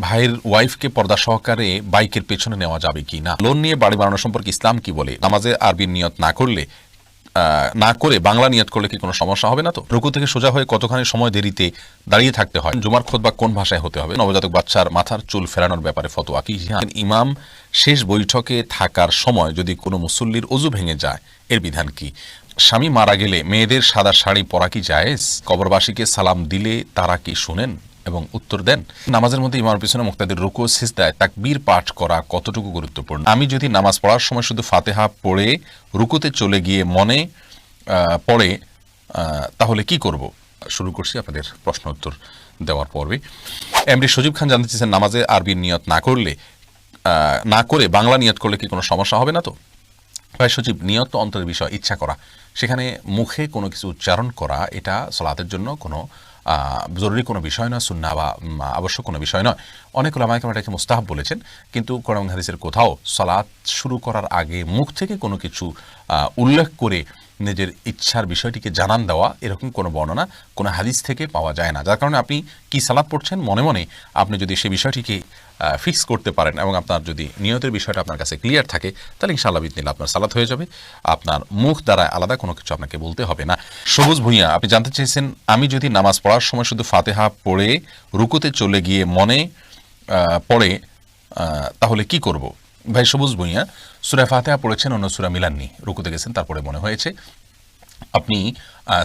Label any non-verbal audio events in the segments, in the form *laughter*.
ভাইয়ের ওয়াইফকে পর্দা সহকারে বাইকের পেছনে নেওয়া যাবে কি না? লোন নিয়ে বাড়ি বানানো সম্পর্কে ইসলাম কি বলে? নামাজে আরবির নিয়ত না করলে না করে বাংলা নিয়ত করলে কি কোনো সমস্যা হবে না তো? রুকু থেকে সোজা হয়ে কতখানি সময় দেরিতে দাঁড়িয়ে থাকতে হয়? জুমার খোদ বা কোন ভাষায় হতে হবে? নবজাতক বাচ্চার মাথার চুল ফেরানোর ব্যাপারে ফতোয়া কি? হ্যাঁ, ইমাম শেষ বৈঠকে থাকার সময় যদি কোনো মুসল্লির অজু ভেঙে যায় এর বিধান কি? স্বামী মারা গেলে মেয়েদের সাদা শাড়ি পরা কি জায়েজ? কবরবাসীকে সালাম দিলে তারা কি শুনেন? এবং উত্তর দেন, নামাজের মধ্যে ইমামের পিছনে মুক্তাদের রুকু সিজদায় তাকবীর পাঠ করা কতটুকু গুরুত্বপূর্ণ? আমি যদি নামাজ পড়ার সময় শুধু ফাতেহা পড়ে, রুকুতে চলে গিয়ে মনে পড়ে তাহলে কি করব? শুরু করছি আপনাদের প্রশ্ন উত্তর দেওয়ার পর্বে। এমডি সজীব খান জানতে চেয়েছেন, নামাজে আরবির নিয়ত না করলে না করে বাংলা নিয়ত করলে কি কোনো সমস্যা হবে না তো? ভাই সচিব নিয়ত অন্তরের বিষয়, ইচ্ছা করা। সেখানে মুখে কোনো কিছু উচ্চারণ করা, এটা সলাতের জন্য কোনো জরুরি কোনো বিষয় নয়, সুন্না বা আবশ্যক কোনো বিষয় নয়। অনেক ওলামাইকাম এটাকে মুস্তাহাব বলেছেন, কিন্তু কোরআন হাদিসের কোথাও সলাৎ শুরু করার আগে মুখ থেকে কোনো কিছু উল্লেখ করে নিজের ইচ্ছার বিষয়টিকে জানান দেওয়া এরকম কোনো বর্ণনা কোনো হাদিস থেকে পাওয়া যায় না। যার কারণে আপনি কি সালাদ পড়ছেন? মনে মনে আপনি যদি সে বিষয়টিকে ফিক্স করতে পারেন এবং আপনার যদি নিয়তের বিষয়টা আপনার কাছে ক্লিয়ার থাকে, তাহলে ইনশাআল্লাহ বিদিন আপনার সালাত হয়ে যাবে। আপনার মুখ দ্বারা আলাদা কোনো কিছু আপনাকে বলতে হবে না। সবুজ ভূঁইয়া, আপনি জানতে চেয়েছেন, আমি যদি নামাজ পড়ার সময় শুধু ফাতেহা পড়ে রুকুতে চলে গিয়ে মনে পড়ে তাহলে কি করব? ভাই, সবুজ ভূঁইয়া সুরা ফাতেহা পড়েছেন, অন্য সুরা মিলাননি। রুকুতে গেছেন, তারপরে মনে হয়েছে। আপনি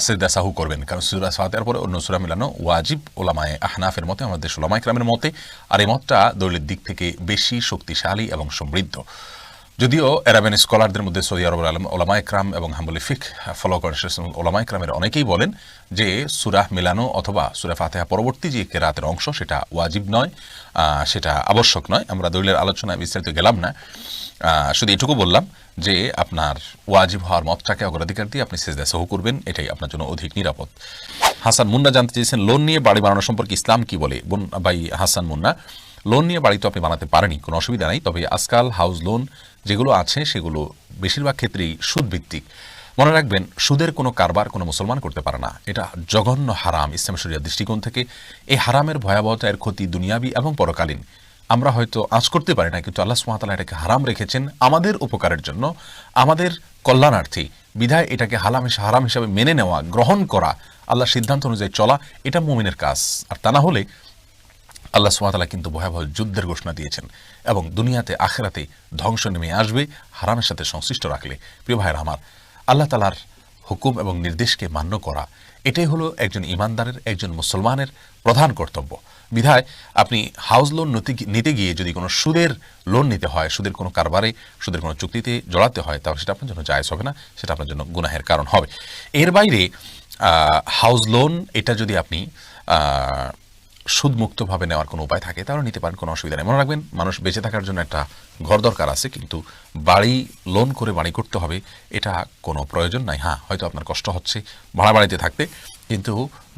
সেদা সাহু করবেন। কারণ সুরা ফাতেহার পরে অন্য সুরা মিলানো ওয়াজিব ওলামায় আহনাফের মতে, আমাদের ওলামায় ক্রামের মতে, আর এই মতটা দলিলের দিক থেকে বেশি শক্তিশালী এবং সমৃদ্ধ। যদিও এরাবেন স্কলারদের মধ্যে সৌদি আরবের আলম ওলামা ইকরাম এবং হাম্বলি ফিক ফলো করেন। ওলামা ইকরামের অনেকেই বলেন যে সুরাহ মিলানো অথবা সুরা ফাতেহা পরবর্তী যে কেরাতের অংশ, সেটা ওয়াজিব নয় সেটা আবশ্যক নয়। আমরা দলিলের আলোচনায় বিস্তারিত গেলাম না। শুধু এটুকু বললাম যে আপনার ওয়াজিব হওয়ার মতটাকে অগ্রাধিকার দিয়ে আপনি সেজদা সহ করবেন, এটাই আপনার জন্য অধিক নিরাপদ। হাসান মুন্না জানতে চেয়েছেন লোন নিয়ে বাড়ি বানানো সম্পর্কে ইসলাম কি বলে? বোন ভাই হাসান মুন্না লোন নিয়ে বাড়ি তো আপনি বানাতে পারেনি কোনো অসুবিধা নাই। তবে আজকাল হাউস লোন যেগুলো আছে, সেগুলো বেশিরভাগ ক্ষেত্রেই সুদ ভিত্তিক মনে রাখবেন, সুদের কোনো কারবার কোনো মুসলমান করতে পারে না। এটা জঘন্য হারাম ইসলাম শরিয়ার দৃষ্টিকোণ থেকে। এই হারামের ভয়াবহতা, এর ক্ষতি দুনিয়াবি এবং পরকালীন। আমরা হয়তো আজ করতে পারি না, কিন্তু আল্লাহ সুমাতালা এটাকে হারাম রেখেছেন আমাদের উপকারের জন্য। আমাদের কল্যাণার্থী বিধায় এটাকে হালাম হারাম হিসাবে মেনে নেওয়া, গ্রহণ করা আল্লাহ সিদ্ধান্ত অনুযায়ী চলা, এটা মুমিনের কাজ। আর তা না হলে আল্লাহ সুমাতালা কিন্তু ভয়াবহ যুদ্ধের ঘোষণা দিয়েছেন এবং দুনিয়াতে আখেরাতে ধ্বংস নেমে আসবে, হারামের সাথে সংশ্লিষ্ট রাখলে। প্রিয় ভাইয়ের আমার, আল্লাহ তালার হুকুম এবং নির্দেশকে মান্য করা, এটাই হলো একজন ইমানদারের একজন মুসলমানের প্রধান কর্তব্য। বিধায় আপনি হাউস লোন নতি- গিয়ে যদি কোনো সুদের লোন নিতে হয়, সুদের কোনো কারবারে, সুদের কোনো চুক্তিতে জড়াতে হয়, তাহলে সেটা আপনার জন্য জায়জ হবে না, সেটা আপনার জন্য গুনাহের কারণ হবে। এর বাইরে হাউস লোন, এটা যদি আপনি সুদমুক্তভাবে নেওয়ার কোনো উপায় থাকে তাহলে নিতে পারেন, কোনো অসুবিধা নেই। মনে রাখবেন, মানুষ বেঁচে থাকার জন্য একটা ঘর দরকার আছে, কিন্তু বাড়ি লোন করে বাড়ি করতে হবে, এটা কোনো প্রয়োজন নাই। হ্যাঁ হয়তো আপনার কষ্ট হচ্ছে, ভাড়া বাড়িতে থাকতে কিন্তু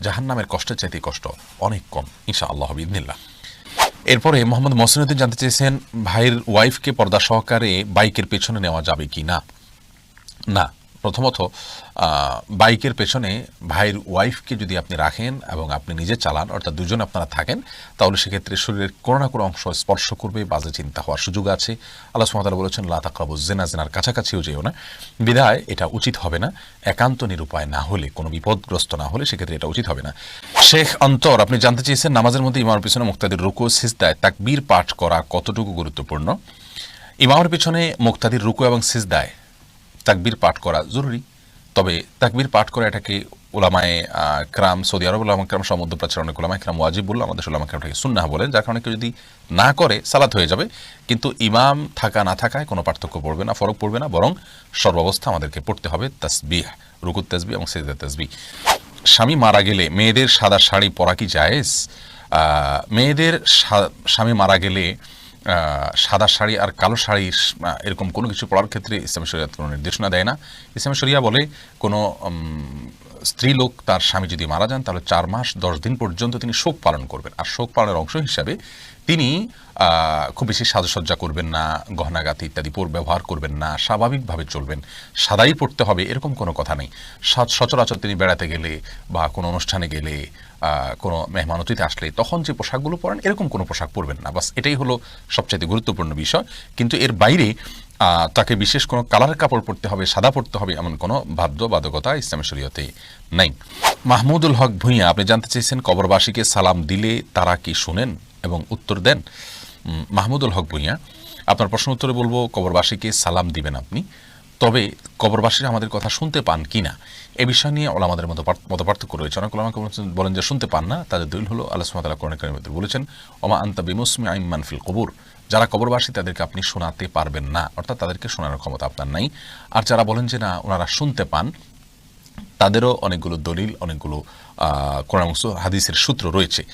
জাহান্নামের কষ্টের চাইতে কষ্ট অনেক কম ইনশা আল্লাহ বিদিনিল্লাহ এরপরে মোহাম্মদ মসিনুদ্দিন জানতে চেয়েছেন, ভাইয়ের ওয়াইফকে পর্দা সহকারে বাইকের পেছনে নেওয়া যাবে কি না? না প্রথমত বাইকের পেছনে ভাইয়ের ওয়াইফকে যদি আপনি রাখেন এবং আপনি নিজে চালান, অর্থাৎ দুজন আপনারা থাকেন, তাহলে সেক্ষেত্রে শরীরের কোনো না কোনো অংশ স্পর্শ করবে, বাজে চিন্তা হওয়ার সুযোগ আছে। আল্লাহ সুমতাল বলেছেন লাতাকাবু জেনা জেনার কাছাকাছিও যেও না। বিধায় এটা উচিত হবে না। একান্ত নিরুপায় না হলে, কোনো বিপদগ্রস্ত না হলে সেক্ষেত্রে এটা উচিত হবে না। শেখ অন্তর, আপনি জানতে চেয়েছেন, নামাজের মধ্যে ইমামের পিছনে মুক্তাদের রুকু, সিজদায় তাকবীর পাঠ করা কতটুকু গুরুত্বপূর্ণ? ইমামের পিছনে মুক্তাদির রুকু এবং সিজদায় তাকবীর পাঠ করা জরুরি। তবে তাকবির পাঠ করা এটাকে ওলামায়ে ক্রাম, সৌদি আরব ওলামা ক্রাম সমুদ্রপ্রাচীর অনেক ওলামায় ক্রাম ওয়াজিব বলল, আমাদের ওলামা ক্রামটাকে সুন্নাহ বলেন, যার কারণে কেউ যদি না করে সালাত হয়ে যাবে। কিন্তু ইমাম থাকা না থাকায় কোনো পার্থক্য পড়বে না, ফরক পড়বে না, বরং সর্বাবস্থা আমাদেরকে পড়তে হবে তাসবিহ রুকুত তাসবি এবং সেজদা তাসবি স্বামী মারা গেলে মেয়েদের সাদা শাড়ি পরা কি জায়েজ? মেয়েদের স্বামী মারা গেলে সাদা শাড়ি আর কালো শাড়ি এরকম কোনো কিছু পড়ার ক্ষেত্রে ইসলামী শরিয়াত কোনো নির্দেশনা দেয় না। ইসলামী শরিয়া বলে কোনো উম, স্ত্রী লোক তার স্বামী যদি মারা যান তাহলে চার মাস দশ দিন পর্যন্ত তিনি শোক পালন করবেন। আর শোক পালনের অংশ হিসাবে তিনি খুব বেশি সাজসজ্জা করবেন না গহনাগাতি ইত্যাদি ব্যবহার করবেন না স্বাভাবিকভাবে চলবেন সাদাই পড়তে হবে এরকম কোনো কথা নেই। সচরাচর তিনি বেড়াতে গেলে বা কোনো অনুষ্ঠানে গেলে কোনো মেহমান অতিথি আসলে তখন যে পোশাকগুলো পরেন এরকম কোনো পোশাক পরবেন না। বাস এটাই হলো সবচেয়ে গুরুত্বপূর্ণ বিষয়। কিন্তু এর বাইরে তাকে বিশেষ কোনো কালার কাপড় পরতে হবে, সাদা পরতে হবে এমন কোনো বাধ্যবাধকতা ইসলামের শরীয়তে নেই। মাহমুদুল হক ভুঁইয়া, আপনি জানতে চেয়েছেন কবরবাসীকে সালাম দিলে তারা কি শোনেন এবং উত্তর দেন? মাহমুদুল হক ভুঁইয়া, আপনার প্রশ্ন উত্তরে বলব, কবরবাসীকে সালাম দিবেন আপনি। তবে কবরবাসীরা আমাদের কথা শুনতে পান কি না? এ বিষয় নিয়ে ওলামাদের মতো পার্থ- মত পার্থক্য রয়েছে। অনেক ওলামা বলেন যে শুনতে পান না। তাদের দলিল হলো, আল্লাহ সুমাতালা কারিমের মধ্যে বলেছেন, ওমা আন্তা বিমুসমি আইম মানফিল কবুর। যারা কবরবাসী, তাদেরকে আপনি শোনাতে পারবেন না। অর্থাৎ তাদেরকে শোনানোর ক্ষমতা আপনার নাই। আর যারা বলেন যে না, ওনারা শুনতে পান, তাদেরও অনেকগুলো দলিল, অনেকগুলো সু- হাদিসের সূত্র রয়েছে।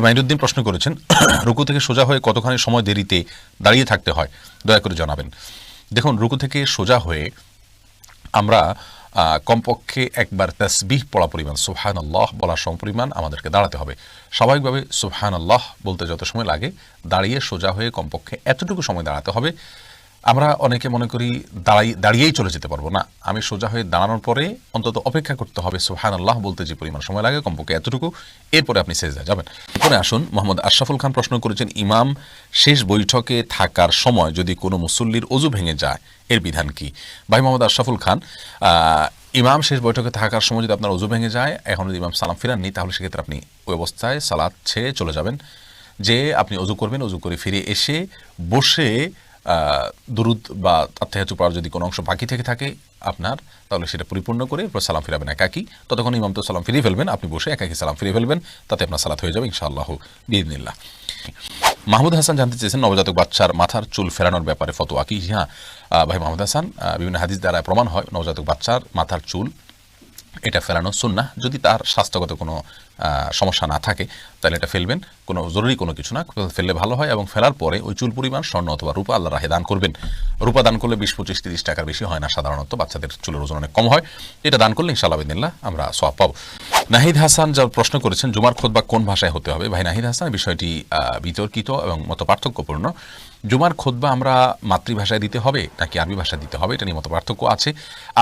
মাইনুদ্দিন প্রশ্ন করেছেন, *coughs* রুকু থেকে সোজা হয়ে কতখানি সময় দেরিতে দাঁড়িয়ে থাকতে হয়? দয়া করে জানাবেন। দেখুন, রুকু থেকে সোজা হয়ে আমরা কমপক্ষে একবার তসবিহ পড়া পরিমাণ সুহান আল্লাহ বলার সমপরিমাণ আমাদেরকে দাঁড়াতে হবে। স্বাভাবিকভাবে সুহান আল্লাহ বলতে যত সময় লাগে, দাঁড়িয়ে সোজা হয়ে কমপক্ষে এতটুকু সময় দাঁড়াতে হবে আমরা অনেকে মনে করি দাঁড়াই, দাঁড়িয়েই চলে যেতে পারব না। আমি সোজা হয়ে দাঁড়ানোর পরে অন্তত অপেক্ষা করতে হবে। সুবহান আল্লাহ বলতে যে পরিমাণ সময় লাগে, কমপক্ষে এতটুকু। এরপরে আপনি শেষ সেজদা যাবেন। এরপরে আসুন, মোহাম্মদ আশরাফুল খান প্রশ্ন করেছেন, ইমাম, শেষ বৈঠকে থাকার সময় যদি কোনো মুসল্লির অজু ভেঙে যায়, এর বিধান কি? ভাই মোহাম্মদ আশরাফুল খান ইমাম শেষ বৈঠকে থাকার সময় যদি আপনার অজু ভেঙে যায়, এখন যদি ইমাম সালাম ফিরাননি, তাহলে সেক্ষেত্রে আপনি ওই অবস্থায় সালাদ ছেড়ে চলে যাবেন। যে আপনি অজু করবেন, অজু করে ফিরে এসে বসে দুরুদ বা আত্মাহাতু পড়ার যদি কোনো অংশ বাকি থেকে থাকে আপনার, তাহলে সেটা পরিপূর্ণ করে এরপর সালাম ফিরাবেন একাকি। ততক্ষণ ইমাম তো সালাম ফিরিয়ে ফেলবেন, আপনি বসে একাকি সালাম ফিরিয়ে ফেলবেন, তাতে আপনার সালাত হয়ে যাবে ইনশাআল্লাহ বিদিনিল্লাহ মাহমুদ হাসান জানতে চেয়েছেন নবজাতক বাচ্চার মাথার চুল ফেরানোর ব্যাপারে ফতোয়া কি? হ্যাঁ ভাই মাহমুদ হাসান বিভিন্ন হাদিস দ্বারা প্রমাণ হয় নবজাতক বাচ্চার মাথার চুল, এটা ফেলানো সুন্না যদি তার স্বাস্থ্যগত কোনো সমস্যা না থাকে, তাহলে এটা ফেলবেন। কোনো জরুরি কোনো কিছু না, ফেললে ভালো হয় এবং ফেলার পরে ওই চুল পরিমাণ, স্বর্ণ অথবা রূপা আল্লাহ রাহে দান করবেন। রূপা দান করলে বিশ, পঁচিশ, তিরিশ টাকার বেশি হয় না সাধারণত, বাচ্চাদের চুলের ওজন অনেক কম হয়। এটা দান করলে ইনশাআল্লাহ বিদিল্লাহ আমরা সব পাবো। নাহিদ হাসান যা প্রশ্ন করেছেন, জুমার খোদবা কোন ভাষায় হতে হবে? ভাই নাহিদ হাসান, বিষয়টি বিতর্কিত এবং মত পার্থক্যপূর্ণ জুমার খোদবা আমরা মাতৃভাষায় দিতে হবে নাকি আরবি ভাষায় দিতে হবে? এটা নিয়ে মত পার্থক্য আছে।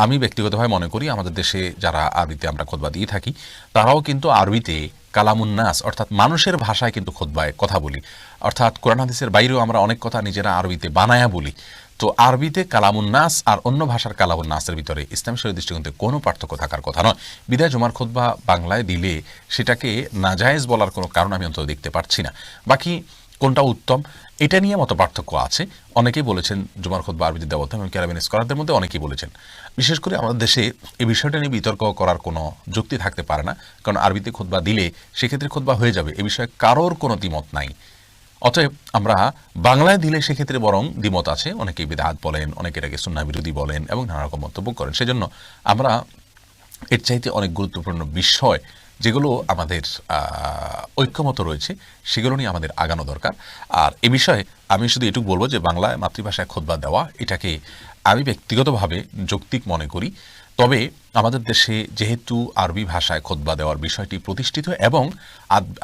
আমি ব্যক্তিগতভাবে মনে করি, আমাদের দেশে যারা আরবিতে আমরা খোদবা দিয়ে থাকি, তারাও কিন্তু আরবিতে কালামুন্নাস অর্থাৎ মানুষের ভাষায় কিন্তু খোদবায় কথা বলি। অর্থাৎ কোরআন হাদিসের বাইরেও আমরা অনেক কথা নিজেরা আরবিতে বানায়া বলি। তো আরবিতে কালামুন্নাস আর অন্য ভাষার কালামুন্নাসের ভিতরে ইসলাম শরীর দৃষ্টিকোণে কোনো পার্থক্য থাকার কথা নয়। বিদায় জুমার খোদবা বাংলায় দিলে সেটাকে নাজায়েজ বলার কোনো কারণ আমি অন্তত দেখতে পারছি না। বাকি কোনটা উত্তম? এটা নিয়ে মতো পার্থক্য আছে। অনেকেই বলেছেন, জুমার খোদ বা আরবিতে দেওয়া এবং ক্যারাবিন স্কলারদের মধ্যে অনেকেই বলেছেন। বিশেষ করে আমাদের দেশে এই বিষয়টা নিয়ে বিতর্ক করার কোনো যুক্তি থাকতে পারে না, কারণ আরবিতে খোদবা দিলে সেক্ষেত্রে খোদবা হয়ে যাবে। এ বিষয়ে কারোর কোনো দ্বিমত নাই। অতএব আমরা বাংলায় দিলে সেক্ষেত্রে বরং দ্বিমত আছে। অনেকেই বিদাত বলেন অনেকে এটাকে সুন্না বিরোধী বলেন এবং নানা রকম মন্তব্য করেন। সেজন্য আমরা এর চাইতে অনেক গুরুত্বপূর্ণ বিষয় যেগুলো আমাদের ঐক্যমত রয়েছে, সেগুলো নিয়ে আমাদের আগানো দরকার। আর এ বিষয়ে আমি শুধু এটুকু বলব যে বাংলায় মাতৃভাষায় খোদবা দেওয়া, এটাকে আমি ব্যক্তিগতভাবে যৌক্তিক মনে করি। তবে আমাদের দেশে যেহেতু আরবি ভাষায় খোদবা দেওয়ার বিষয়টি প্রতিষ্ঠিত এবং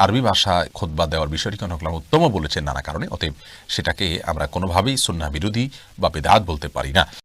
আরবি ভাষায় খোদবা দেওয়ার বিষয়টিকে অনেক উত্তম বলেছেন নানা কারণে, অতএব সেটাকে আমরা কোনোভাবেই সুন্না বিরোধী বা বেদাত বলতে পারি না।